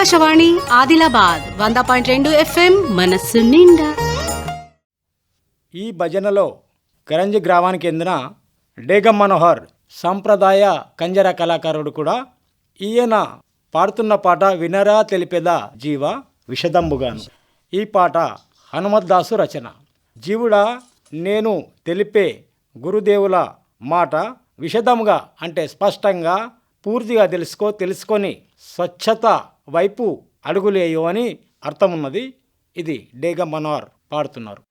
ఆకాశవాణి ఆదిలాబాద్ వంద పాయింట్ రెండు ఎఫ్ఎం మనస్సు నిండా. ఈ భజనలో కరంజి గ్రామానికి చెందిన డేగం మనోహర్ సాంప్రదాయ కంజర కళాకారుడు కూడా ఈయన పాడుతున్న పాట వినరా తెలిపేదా జీవ విషదంబుగాను. ఈ పాట హనుమద్దాసు రచన. జీవుడా నేను తెలిపే గురుదేవుల మాట విషదముగా అంటే స్పష్టంగా పూర్తిగా తెలుసుకో తెలుసుకొని స్వచ్ఛత వైపు అడుగులేయో అని అర్థమున్నది. ఇది డేగ మనోర్ పాడుతున్నారు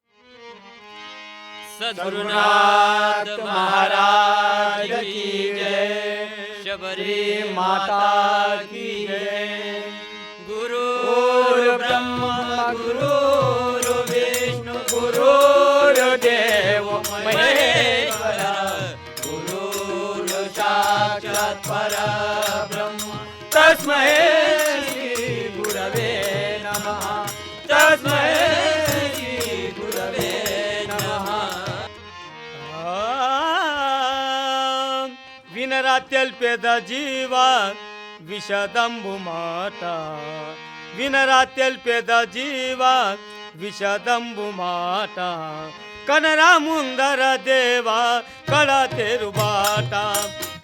మాతా గురు బ్రహ్మ గురు తెల్పేద జీవ విషదంబు మాట వినరా తెల్పేద జీవ విషదంబు మాట కనరా ముందర దేవా కళ తెరుబాట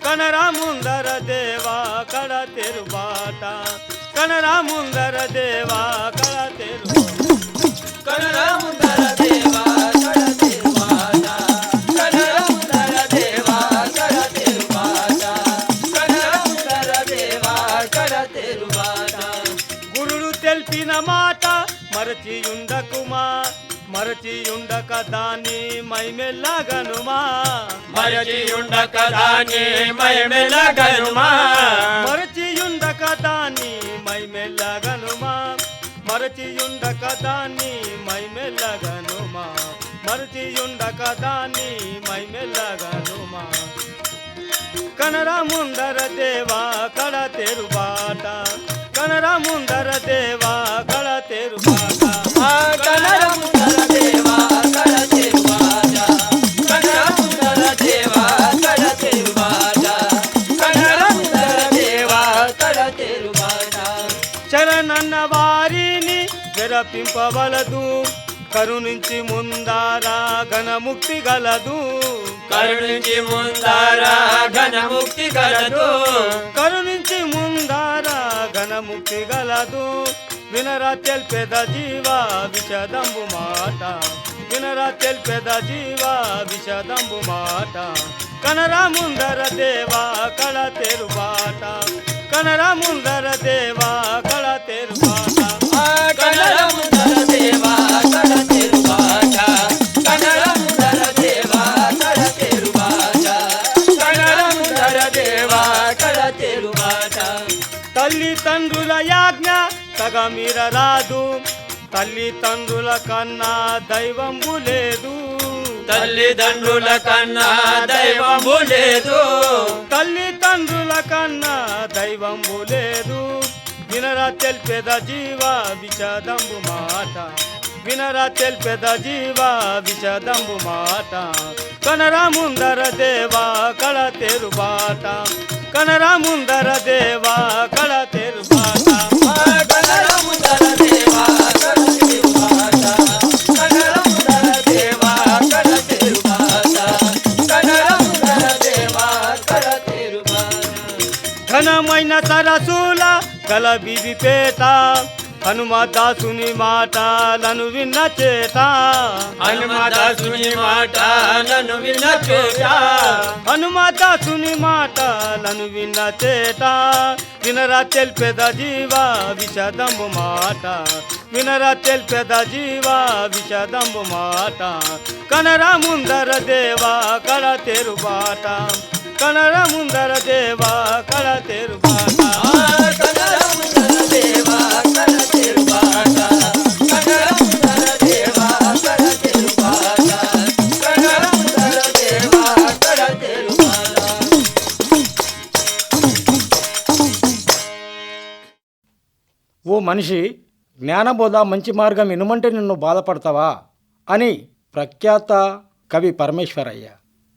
కనరా ముందర దేవా కళ తెరుబాట కనరా ముందర దేవా కళ తెరు కనరా ముందర మరచియుండకుమా మరచియుండక దాన్ని మైమెల్లగనుమా. మరచియుండక దాని మయమెలగనుమా మరచియుండక దాన్ని మైమెల్లగనుమా. మరచియుండక దాన్ని మైమెల్లగనుమా. మరచియుండక దాన్ని మైమెల్లగనుమా. కనరా ముందర దేవా కళ తెరుబాట కనరా ముందర దేవా చరణన్న వారిని విరపింపవలదు కరుణించి ముందారా ఘనముక్తి గలదు. కరుణించి ముందారా ఘనముక్తి కలదు కరుణించి ముందారా ఘనముక్తి గలదు. వినరా తెల్పెద జీవ విషదంబు మాట. వినరా తెల్పెద జీవ విషదంబు మాట. కనరా ముందర దేవా కళ తెరుబాట కనరా ముందర దేవా కళ తెరుబాట కనర ముందర దేవా కళ తెరువాజ కనర ముందర దేవా కళ తెరువాజ కనర ముందర దేవా కళ తెరువాజ తల్లి తండ్రుల యాజ్ఞ సగమిర రాదు. తల్లి తండ్రుల కన్నా దైవంబు లేదు. తల్లిదండ్రుల కన్నా దైవము లేదు. తల్లి తండ్రుల కన్నా దైవంబు లేదు. వినరా తెల్పెద జీవ విషదంబు మాట. వినరా తెల్పెద జీవ విషదంబు మాట. కనరా ముందర దేవా కళ తెరుబాట కనరా ముందర దేవా కళ తెరుబాట కనర ముందర దేవా ఘనమైన సరసుల గల బిదిపేట హనుమదాసుని మాటలను విన్న చేత. హనుమదాసుని మాట నన్ను విన్న చోట హనుమదాసుని మాటలను విన్న చేత. వినరా తెల్పెద జీవ విషదంబు మాట. వినరా తెల్పెద జీవ విషదంబు మాట. కనరా ముందర దేవా కళ తెరుబాట. కనరా ముందర దేవా కళ తెరుబాట కనర ముందర దేవా కళ కనర ముందర దేవా కళ కనర ముందర దేవా కళ ఓ మనిషి జ్ఞానబోధ మంచి మార్గం ఇనుమంటే నిన్ను బాధపడతావా? అని ప్రఖ్యాత కవి పరమేశ్వరయ్య.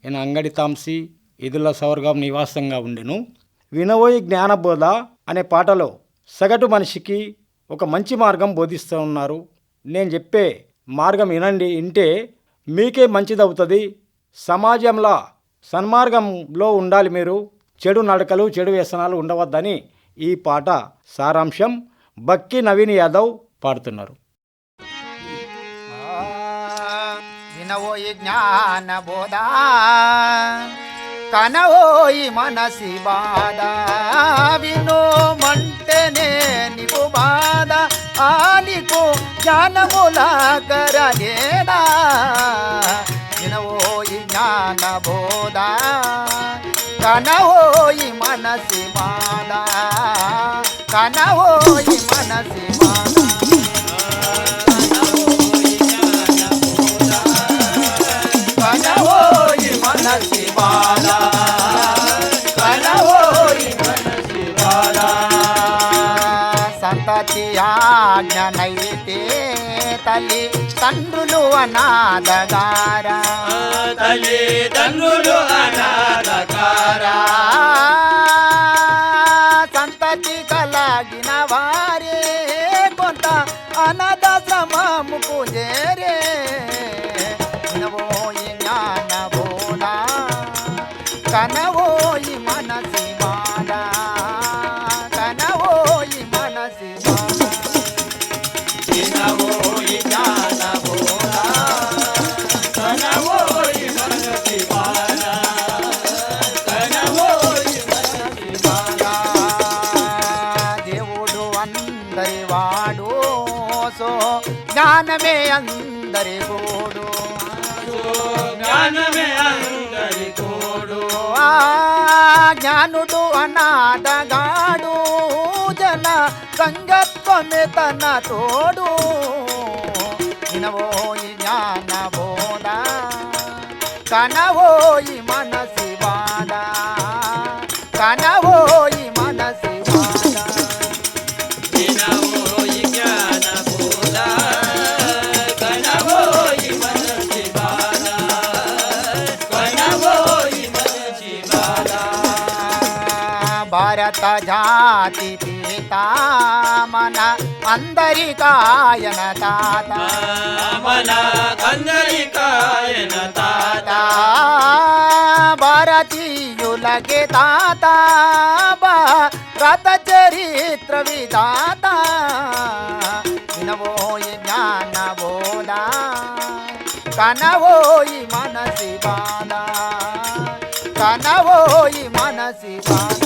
ఈయన అంగడి తాంసి ఇదుల సౌర్గం నివాసంగా ఉండెను. వినవోయి జ్ఞానబోధ అనే పాటలో సగటు మనిషికి ఒక మంచి మార్గం బోధిస్తూ ఉన్నారు నేను చెప్పే మార్గం వినండి వింటే మీకే మంచిదవుతుంది. సమాజంలో సన్మార్గంలో ఉండాలి మీరు. చెడు నడకలు చెడు వ్యసనాలు ఉండవద్దని ఈ పాట సారాంశం. బక్కి నవీన్ యాదవ్ పాడుతున్నారు. వినవోయి జ్ఞాన బోధ కనవోయి మనసి బాధ వినోమంటేనే నీకు బాధ ఆలికు జ్ఞానములా కరలేదా వినవోయి జ్ఞాన బోధ కనవోయి మనసి బాధ కనవోయి మనసి సంతతి ఆజ్ఞనైతే తల్లి తండ్రులు అనాథగారా. తల్లిదండ్రులు అనాథకారా సంతతి కలాగిన వారే కొంత అనాథాశ్రమముకు చేరే జ్ఞానమే అందరి గోడు జ్ఞానమే అందరి ఆ జ్ఞానుడు అనాథగాడు జన సంగత్వమే తన తోడు. వినవోయి జ్ఞాన బోధ కనవోయి మనసి బాధ భారత జాతి పిత మన అందరికాయన తాత. మన కందరికాయన తాత. భారతీయులకే తాత భారత చరిత్ర విధాత. వినవోయి జ్ఞాన బోధ కనవోయి మనసి బాధ కనవోయి మనసి బాధ.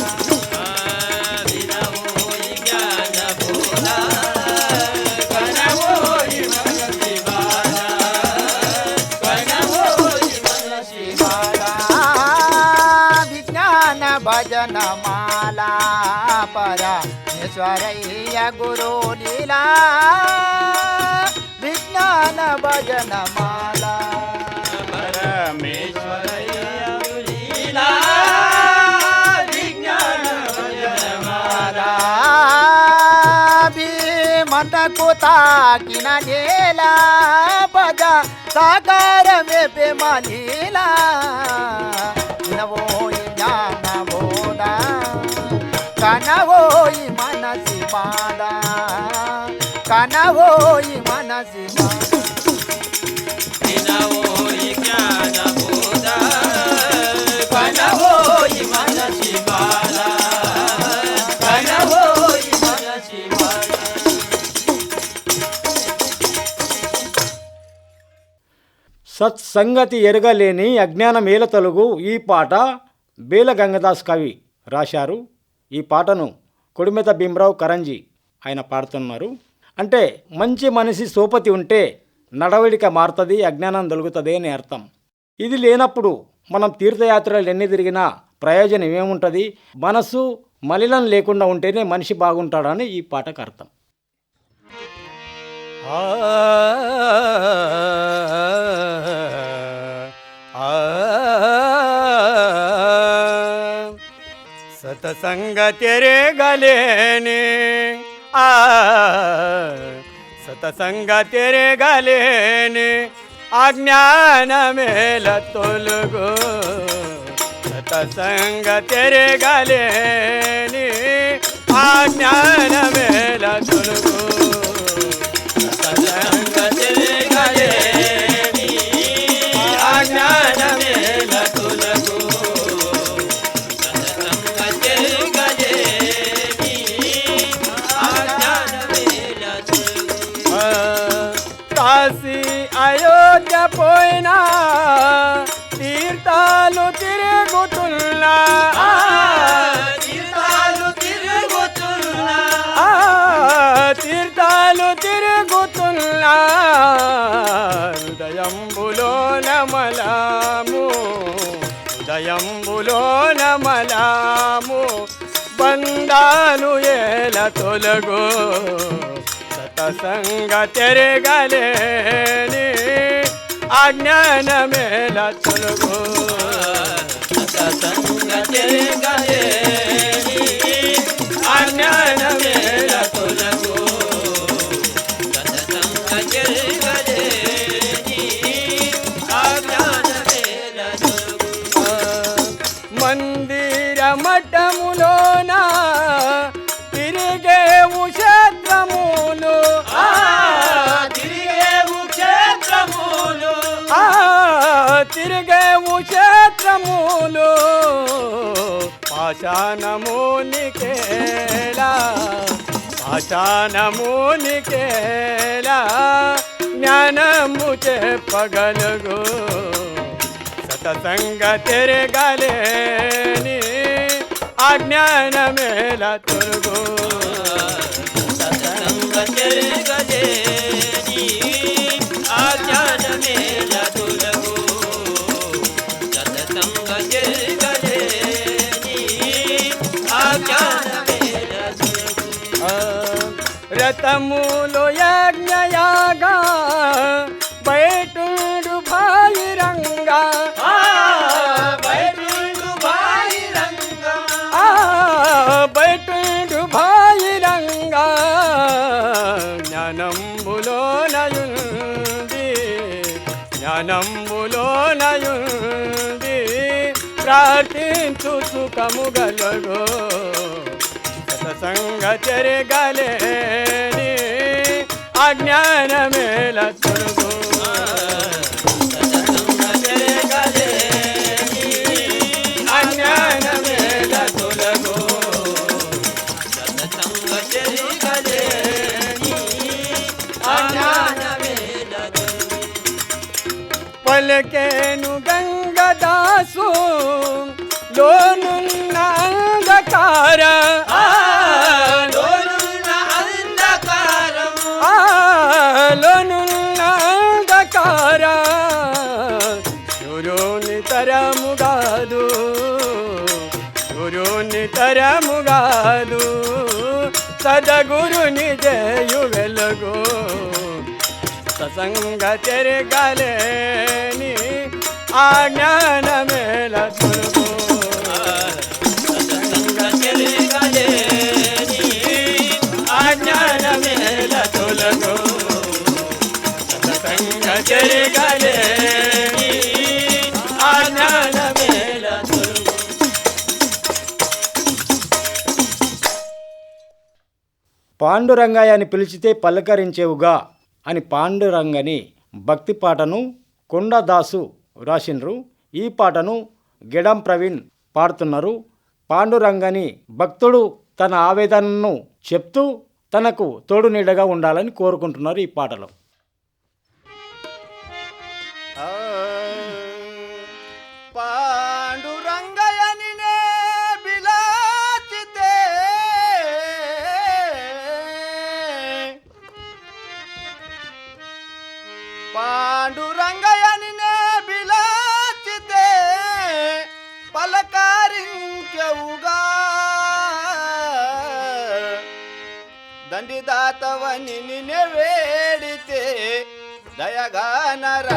పరమేశ్వరయ్య గురు లీలా విజ్ఞాన భజన మాలా పరమేశ్వరయ్య లీలా విజ్ఞాన భజనమాల భీమతకు తాకిన నేల పద సాకారమే పెమలీలా వినవోయి జ్ఞాన బోధ కనవోయి మనసి బాధ కనవోయి మనసి బాధ వినవోయి జ్ఞాన బోధ కనవోయి సత్సంగతి ఎరగలేని అజ్ఞాన మేల తొలుగు ఈ పాట బేల గంగదాస్ కవి రాశారు. ఈ పాటను కొడిమెత భీమరావు కరంజీ ఆయన పాడుతున్నారు. అంటే మంచి మనిషి సోపతి ఉంటే నడవడిక మారుతుంది అజ్ఞానం దొరుకుతుంది అని అర్థం ఇది లేనప్పుడు మనం తీర్థయాత్రలు ఎన్ని తిరిగినా ప్రయోజనం ఏముంటుంది మనసు మలినం లేకుండా ఉంటేనే మనిషి బాగుంటాడని ఈ పాటకు అర్థం సతసంగ తెరగలేనే आ सतसंग तेरे गालेने अज्ञान मेल तोलगो सतसंग तेरे गालेने आज्ञान मेल तोलगो పోయినా తీర్థాలు తిరుగుతున్నా. తీర్థాలు తిరుగుతున్నా. తీర్థాలు తిరుగుతున్నా. హృదయంబులో నమలాము హృదయంబులో నమలాము. బంధాలు ఏల తొలగు సతసంగ తెరగలేని అజ్ఞానమేల తొలగు సత్సంగ తిరగలేని అజ్ఞానమేల తొలగు సత్సంగ తిరగలేని అజ్ఞానమేల తొలగు మందిర మఠములోన తిరిగేవు తిరిగేవు క్షేత్రములు పాషాణమునికేలా పాషాణమునికేలా జ్ఞానము చెప్పగలుగు సతసంగ తిరగలేని అజ్ఞానమేల తొలుగు సత్సంగ తిరగలేని అజ్ఞానమేల తొలగు రథములు యజ్ఞయాగా బయటుడు భాయిరంగా ఆ బయటుండు నయుంది ప్రార్థించు సుఖము గలగో సతసంగ చెరగలేని అజ్ఞానమేల తొలగు సత్సంగ తిరగలేని అజ్ఞానమేల తొలగు సత్సంగ తిరగలేని అజ్ఞానమేల తొలగు పలికేను తరముగాదు సదగురుని జయు వెలుగు. ససంగ చెరగలేని ఆ జ్ఞానమేల తొలుగు పాండురంగయ్య అని పిలిచితే పలకరించేవుగా అని పాండురంగని భక్తి పాటను కొండదాసు రాసిండ్రు ఈ పాటను గెడం ప్రవీణ్ పాడుతున్నారు. పాండురంగని భక్తుడు తన ఆవేదనను చెప్తూ తనకు తోడు నీడగా ఉండాలని కోరుకుంటున్నారు ఈ పాటలో. ಆತವ ನಿನ್ನೆ ಬೇಡಿತೆ ದಯಗಾನರ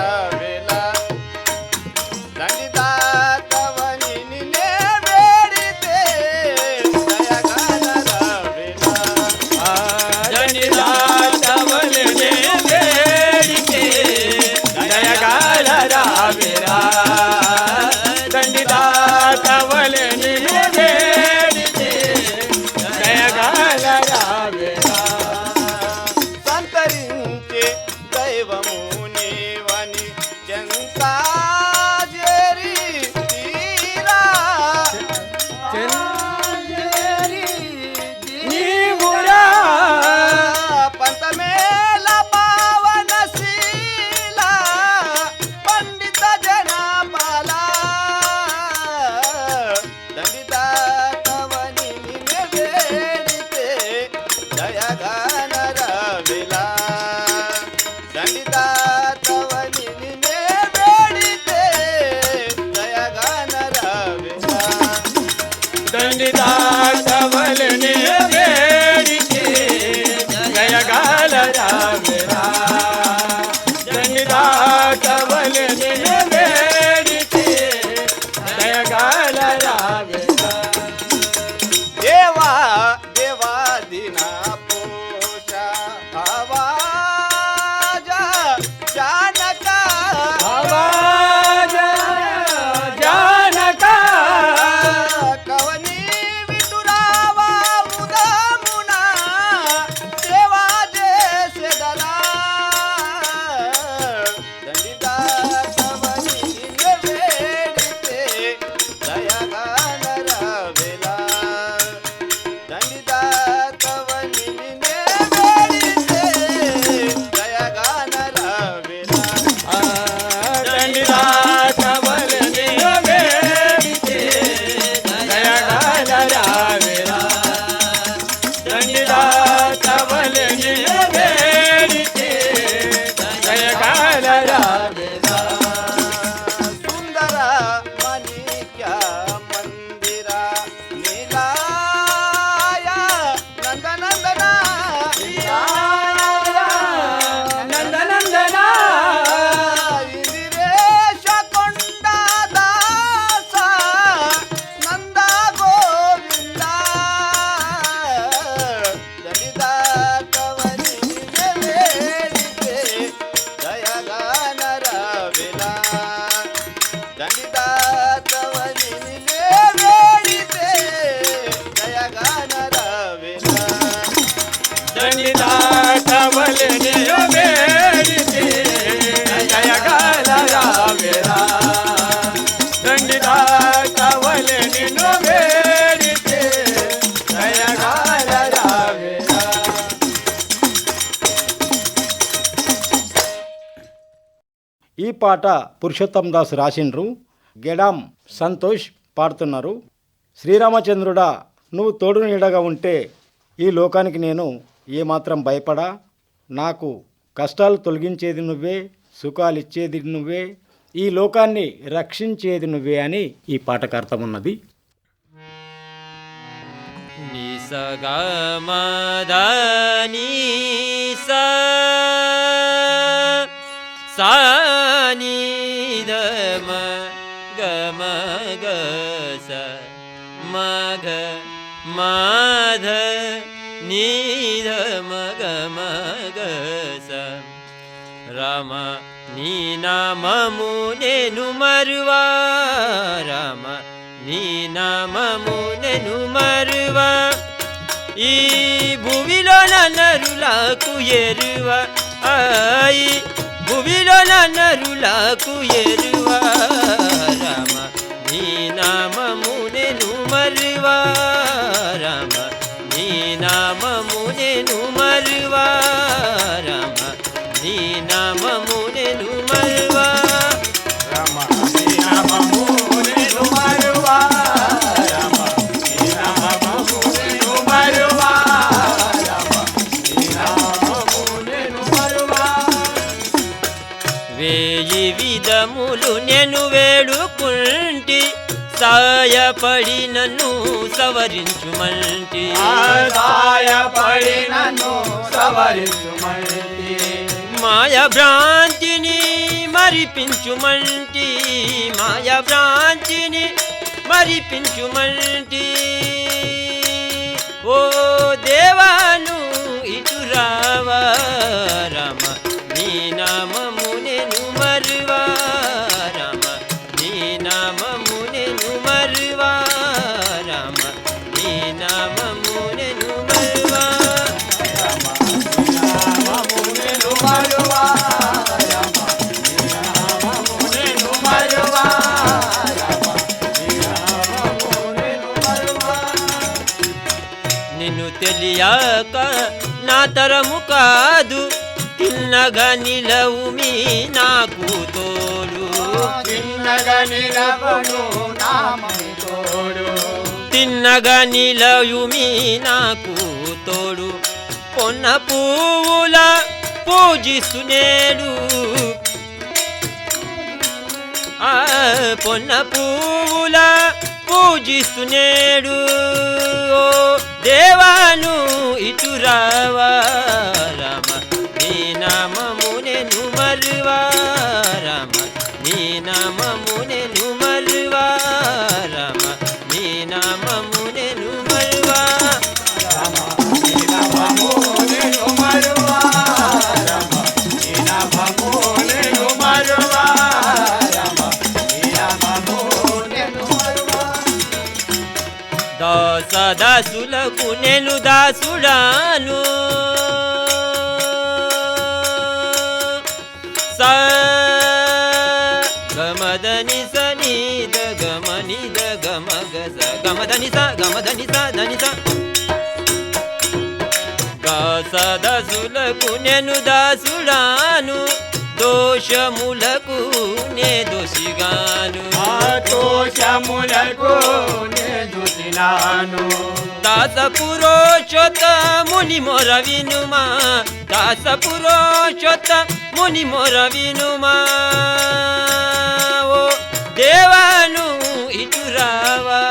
పాట పురుషోత్తం దాస్ రాసిండ్రు. గెడాం సంతోష్ పాడుతున్నారు. శ్రీరామచంద్రుడా నువ్వు తోడు నీడగా ఉంటే ఈ లోకానికి నేను ఏమాత్రం భయపడా? నాకు కష్టాలు తొలగించేది నువ్వే సుఖాలు ఇచ్చేది నువ్వే ఈ లోకాన్ని రక్షించేది నువ్వే అని ఈ పాటకు అర్థం ఉన్నది సా సాని మ గమ గస మగ మాధ నీధ మగ మగస రామ నీ నామము నేను మరువా రామ నీ నామము నేను మరువా ఈ భూమిలో నరులకు ఎరువ ఆయి భువిలో నరులకు ఎరువ రామ నీ నామము వేడుకుంటి సాయపడి నన్ను సవరించుమంటి. ఆదాయపడి నన్ను సవరించుమంటి. మాయ భ్రాంతిని మరిపించుమంటి మాయ భ్రాంతిని మరిపించుమంటి. ఓ తరము కాదు తిన్నగా నిలవు మీ నాకు తోడు. చిన్నగా నిలవను తోడు. తిన్నగా నిలవు మీ నాకు తోడు. పొన్న పువ్వుల పూజిస్తునేడు ఆ పొన్న పువ్వుల పూజిస్తునేడు ఓ దేవాను ఇటురావా రామ నీ నామమునే నుమరువా రామ దాసులకు నేను దాసుడాను స గమదని సని ద గమని ద గమ స గమదని స గమదని స దని స. దాస దాసులకు నేను దాసుడాను దోషములకు నే దోషిగాను. దోషములకు నే చూసినాను దాస పురోషోత ముని మొర వినుమా దాస పురోషోత ముని మొర వినుమా ఓ దేవాను ఇటురావా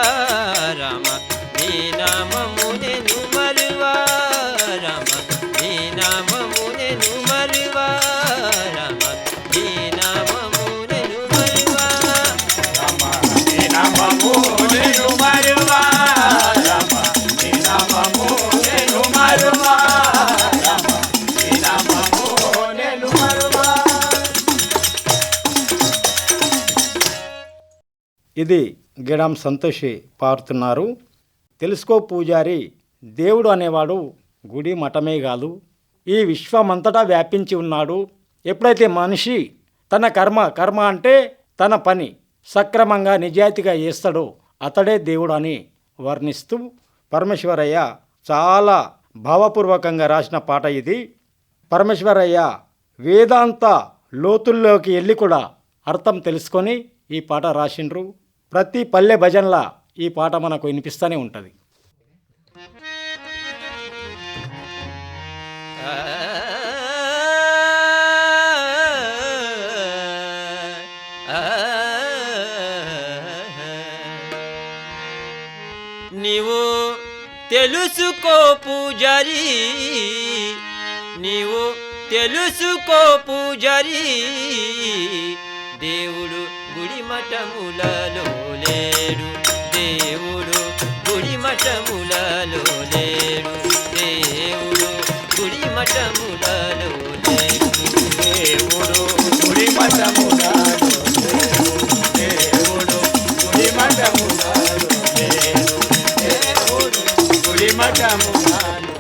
ఇది గిడాం సంతోషి పాడుతున్నారు తెలుసుకో పూజారి దేవుడు అనేవాడు గుడి మఠమే కాదు ఈ విశ్వమంతటా వ్యాపించి ఉన్నాడు. ఎప్పుడైతే మనిషి తన కర్మ కర్మ అంటే తన పని సక్రమంగా నిజాయితీగా చేస్తాడో అతడే దేవుడు అని వర్ణిస్తూ పరమేశ్వరయ్య చాలా భావపూర్వకంగా రాసిన పాట ఇది. పరమేశ్వరయ్య వేదాంత లోతుల్లోకి వెళ్ళి కూడా అర్థం తెలుసుకొని ఈ పాట రాసిండ్రు. ప్రతి పల్లె భజనల ఈ పాట మనకు వినిపిస్తూనే ఉంటుంది. నీవు తెలుసుకో పూజారి నీవు తెలుసుకో పూజారి దేవుడు గుడి మఠములలో లేడు. దేవుడు గుడి మఠములలో లేడు. దేవుడు గుడి మఠములలో లేడు. దేవుడు గుడి మఠమునాడు దేవుడు గుడి మఠమునాడు దేవుడు గుడి మఠమునాడు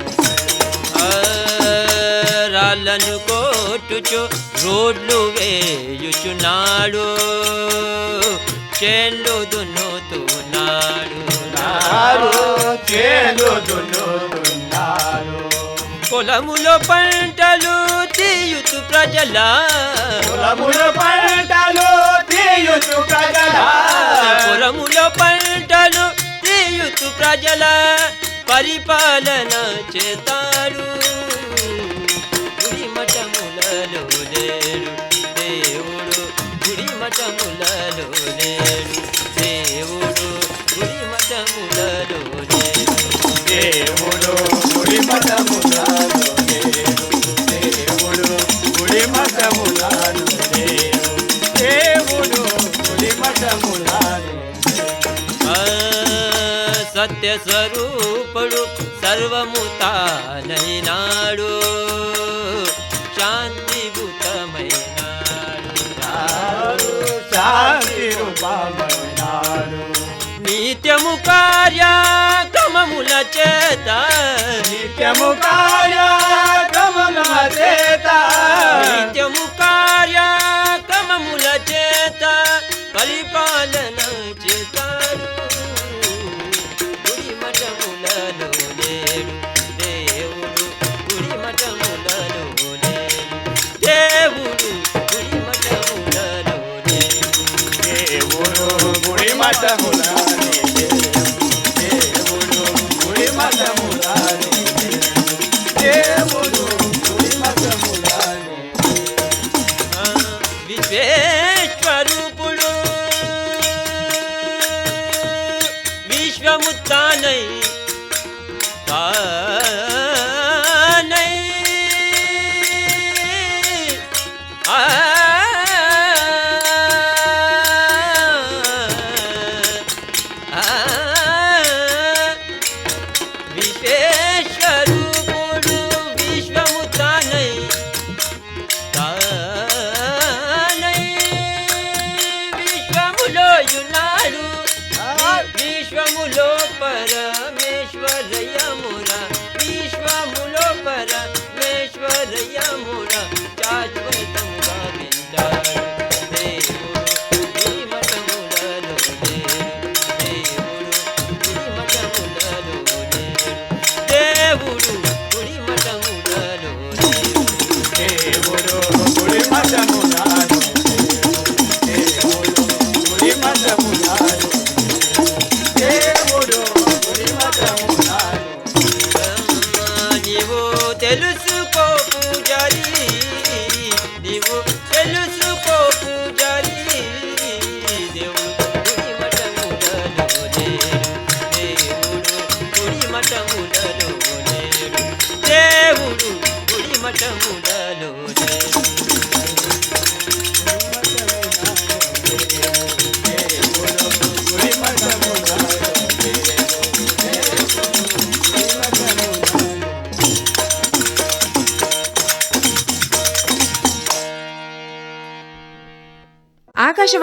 ఆ, రాళ్ళను కోటుచు రోడ్లు వేయుచున్నాడు. చేన్లు దున్నుతున్నాడు నారు చేలు దున్నుతున్నారు పొలములో పంటలు తీయుచు ప్రజల. పొలములు పంటలు తీయుచు ప్రజల. పొలములో పంటలు తీయుచు ప్రజల. పరిపాలన చేతాడు. గుడి మఠములలో లేడు దేవుడు. గుడి మఠములలో సత్య స్వరూపుడు సర్వము తానైనాడు. శాంతి రూపమైనాడు నిత్యము నామముల చేత నిత్యము కార్యక్రమముల mas é mulher.